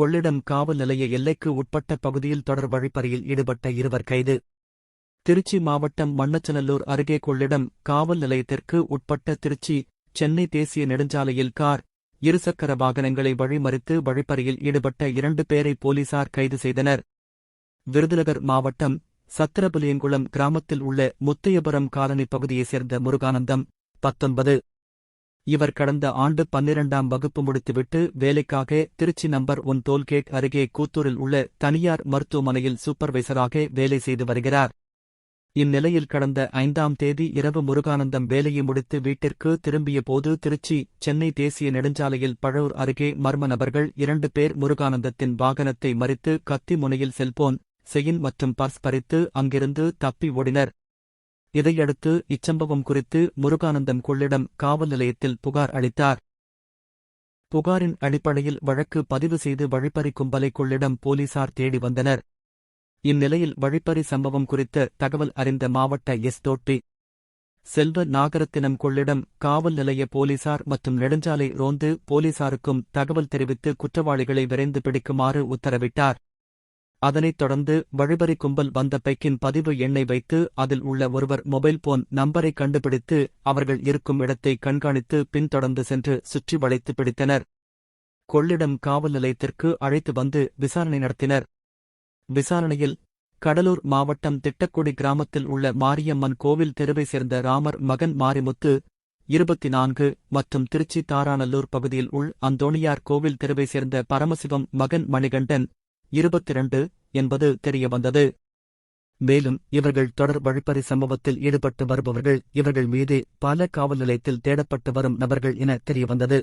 கொள்ளிடம் காவல் நிலைய எல்லைக்கு உட்பட்ட பகுதியில் தொடர் வழிப்பறியில் ஈடுபட்ட இருவர் கைது. திருச்சி மாவட்டம் மண்ணச்சநல்லூர் அருகே கொள்ளிடம் காவல் நிலையத்திற்கு உட்பட்ட திருச்சி சென்னை தேசிய நெடுஞ்சாலையில் கார் இருசக்கர வாகனங்களை வழிமறித்து வழிப்பறியில் ஈடுபட்ட இரண்டு பேரை போலீசார் கைது செய்தனர். விருதுநகர் மாவட்டம் சத்திரபலியங்குளம் கிராமத்தில் உள்ள முத்தையபுரம் காலனி பகுதியைச் சேர்ந்த முருகானந்தம் பத்தொன்பது. இவர் கடந்த ஆண்டு பன்னிரண்டாம் வகுப்பு முடித்துவிட்டு வேலைக்காக திருச்சி நம்பர் ஒன் டோல்கேட் அருகே கூத்தூரில் உள்ள தனியார் மருத்துவமனையில் சூப்பர்வைசராக வேலை செய்து வருகிறார். இந்நிலையில் கடந்த ஐந்தாம் தேதி இரவு முருகானந்தம் வேலையை முடித்து வீட்டிற்கு திரும்பிய போது திருச்சி சென்னை தேசிய நெடுஞ்சாலையில் பழூர் அருகே மர்ம நபர்கள் இரண்டு பேர் முருகானந்தத்தின் வாகனத்தை மறித்து கத்தி முனையில் செல்போன் செயின் மற்றும் பர்ஸ் பறித்து அங்கிருந்து தப்பி ஓடினர். இதையடுத்து இச்சம்பவம் குறித்து முருகானந்தம் கொள்ளிடம் காவல் நிலையத்தில் புகார் அளித்தார். புகாரின் அடிப்படையில் வழக்கு பதிவு செய்து வழிப்பறி கும்பலை கொள்ளிடம் போலீசார் தேடி வந்தனர். இந்நிலையில் வழிப்பறி சம்பவம் குறித்த தகவல் அறிந்த மாவட்ட எஸ். தோட்டி செல்வ நாகரத்தினம் கொள்ளிடம் காவல் நிலைய போலீசார் மற்றும் நெடுஞ்சாலை ரோந்து போலீசாருக்கும் தகவல் தெரிவித்து குற்றவாளிகளை விரைந்து பிடிக்குமாறு உத்தரவிட்டார். அதனைத் தொடர்ந்து வழிபறி கும்பல் வந்த பைக்கின் பதிவு எண்ணை வைத்து அதில் உள்ள ஒருவர் மொபைல் போன் நம்பரை கண்டுபிடித்து அவர்கள் இருக்கும் இடத்தை கண்காணித்து பின்தொடர்ந்து சென்று சுற்றி வளைத்து பிடித்தனர். கொள்ளிடம் காவல் நிலையத்திற்கு அழைத்து வந்து விசாரணை நடத்தினர். விசாரணையில் கடலூர் மாவட்டம் திட்டக்குடி கிராமத்தில் உள்ள மாரியம்மன் கோவில் தெருவை சேர்ந்த ராமர் மகன் மாரிமுத்து இருபத்தி நான்கு மற்றும் திருச்சி தாராநல்லூர் பகுதியில் உள் அந்தோணியார் கோவில் தெருவை சேர்ந்த பரமசிவம் மகன் மணிகண்டன் இருபத்திரண்டு என்பது தெரியவந்தது. மேலும் இவர்கள் தொடர் வழிப்பறி சம்பவத்தில் ஈடுபட்டு வருபவர்கள் இவர்கள் மீது பல காவல் நிலையத்தில் தேடப்பட்டு வரும் நபர்கள் என தெரியவந்தது.